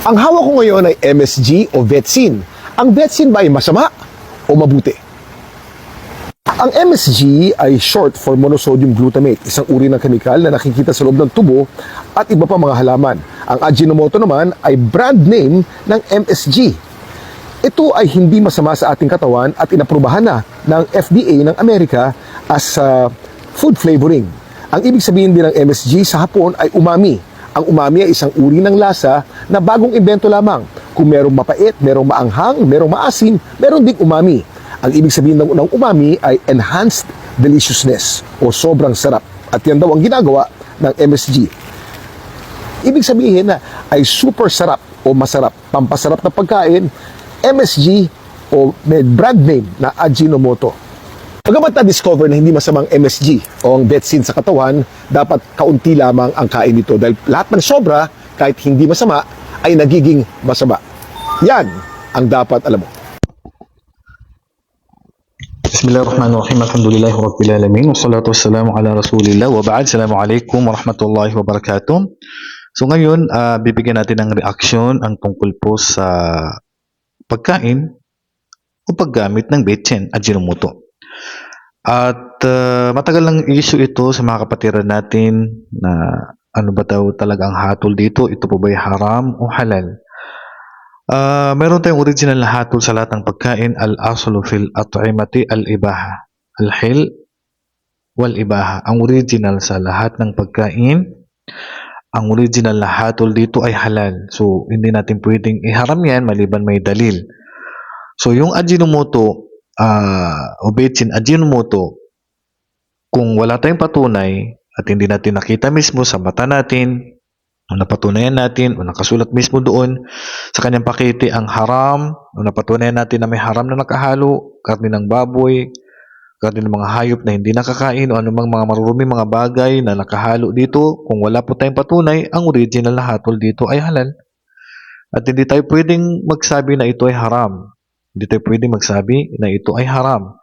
Ang hawak ko ngayon ay MSG o Vetsin. Ang Vetsin ba ay masama o mabuti? Ang MSG ay short for monosodium glutamate, isang uri ng kemikal na nakikita sa loob ng tubo at iba pa mga halaman. Ang Ajinomoto naman ay brand name ng MSG. Ito ay hindi masama sa ating katawan at inaprubahan na ng FDA ng Amerika as uh, food flavoring. Ang ibig sabihin din ng MSG sa hapon ay umami. Ang umami ay isang uri ng lasa na bagong invento lamang. Kung merong mapait, merong maanghang, merong maasim, meron ding umami. Ang ibig sabihin ng, ng umami ay enhanced deliciousness o sobrang sarap. At yan daw ang ginagawa ng MSG. Ibig sabihin na ay super sarap o masarap, pampasarap na pagkain, MSG o may brand name na Ajinomoto. Pagamat na-discover na hindi masamang MSG o ang betsin sa katawan, dapat kaunti lamang ang kain nito dahil lahat ng sobra, kahit hindi masama, ay nagiging masama. Yan ang dapat alam mo. Bismillahirrahmanirrahim. Alhamdulillahi Rabbil Alamin. Wassalatu wassalamu ala Rasulillah. Wa ba'd. Assalamualaikum warahmatullahi wabarakatuh. So ngayon, ah, bibigyan natin ng reaksyon ang tungkol po sa pagkain o paggamit ng betsin, Ajinomoto. At ah, matagal lang issue ito sa mga kapatiran natin na ano ba daw talaga ang hatol dito? Ito po ba'y haram o halal? Ah, meron tayong original na hatol sa lahat ng pagkain, al-aslu fil at'imati al-ibaha. Al-hil wal ibaha. Ang original sa lahat ng pagkain, ang original na hatol dito ay halal. So, hindi natin pwedeng iharam yan maliban may dalil. So, yung Ajinomoto, ah, o betsin Ajinomoto, kung wala tayong patunay at hindi natin nakita mismo sa mata natin, o napatunayan natin o nakasulat mismo doon sa kanyang pakete ang haram o napatunayan natin na may haram na nakahalo, karne ng baboy, karne ng mga hayop na hindi nakakain o anumang mga marurumi mga bagay na nakahalo dito, kung wala po tayong patunay, ang original na hatol dito ay halal. At hindi tayo pwedeng magsabi na ito ay haram. Hindi tayo pwedeng magsabi na ito ay haram.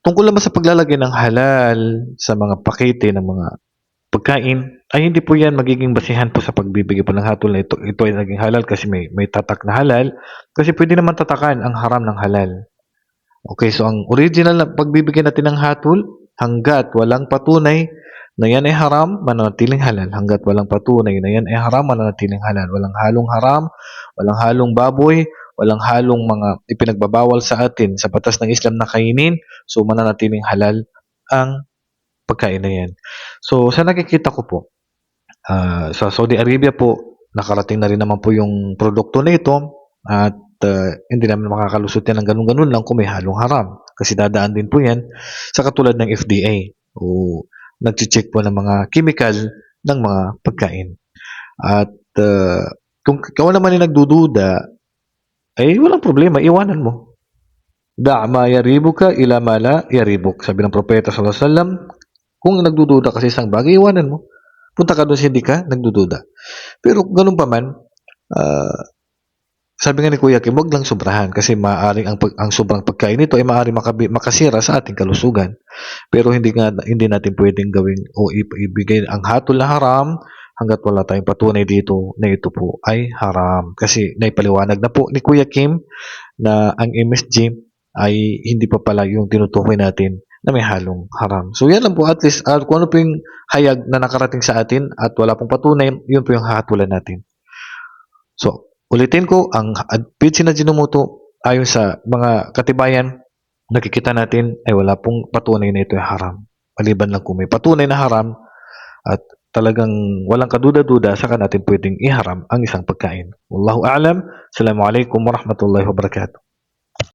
Tungkol naman sa paglalagay ng halal sa mga pakete ng mga pagkain, ay hindi po yan magiging basihan po sa pagbibigay po ng hatol na ito, ito ay naging halal kasi may, may tatak na halal. Kasi pwede naman tatakan ang haram ng halal. Okay, so ang original na pagbibigay natin ng hatol, hanggat walang patunay na yan ay haram, mananatiling halal. Hanggat walang patunay na yan ay haram, mananatiling halal. Walang halong haram, walang halong baboy, walang halong mga ipinagbabawal sa atin sa batas ng Islam na kainin, so mananatiling halal ang pagkain na yan. So, sa nakikita ko po, ah, sa Saudi Arabia po, nakarating na rin naman po yung produkto na ito at ah, hindi naman makakalusot yan ng ganun-ganun lang kung may halong haram. Kasi dadaan din po yan sa katulad ng FDA o nag-check po ng mga chemical ng mga pagkain. At ah, kung ikaw naman ay nagdududa, ay walang problema, iwanan mo. Da' ma yaribuka ila ma la yaribuk. Sabi ng propeta sallallahu alaihi wasallam, kung nagdududa ka sa isang bagay, iwanan mo. Punta ka doon sa hindi ka nagdududa. Pero ganun pa man, ah, sabi nga ni Kuya Kim, huwag lang sobrahan kasi maaaring ang, ang sobrang pagkain nito ay maaaring makabi, makasira sa ating kalusugan. Pero hindi nga hindi natin pwedeng gawin o ibigay ang hatol na haram hanggat wala tayong patunay dito na ito po ay haram. Kasi naipaliwanag na po ni Kuya Kim na ang MSG ay hindi pa pala yung tinutukoy natin na may halong haram. So yan lang po at least uh, kung ano po yung hayag na nakarating sa atin at wala pong patunay, yun po yung hahatulan natin. So, ulitin ko, ang pitch na Jinomoto ayon sa mga katibayan, nakikita natin ay wala pong patunay na ito ay haram. Maliban lang kung may patunay na haram at talagang walang kaduda-duda saka natin pwedeng iharam ang isang pagkain. Wallahu a'lam. Assalamualaikum warahmatullahi wabarakatuh.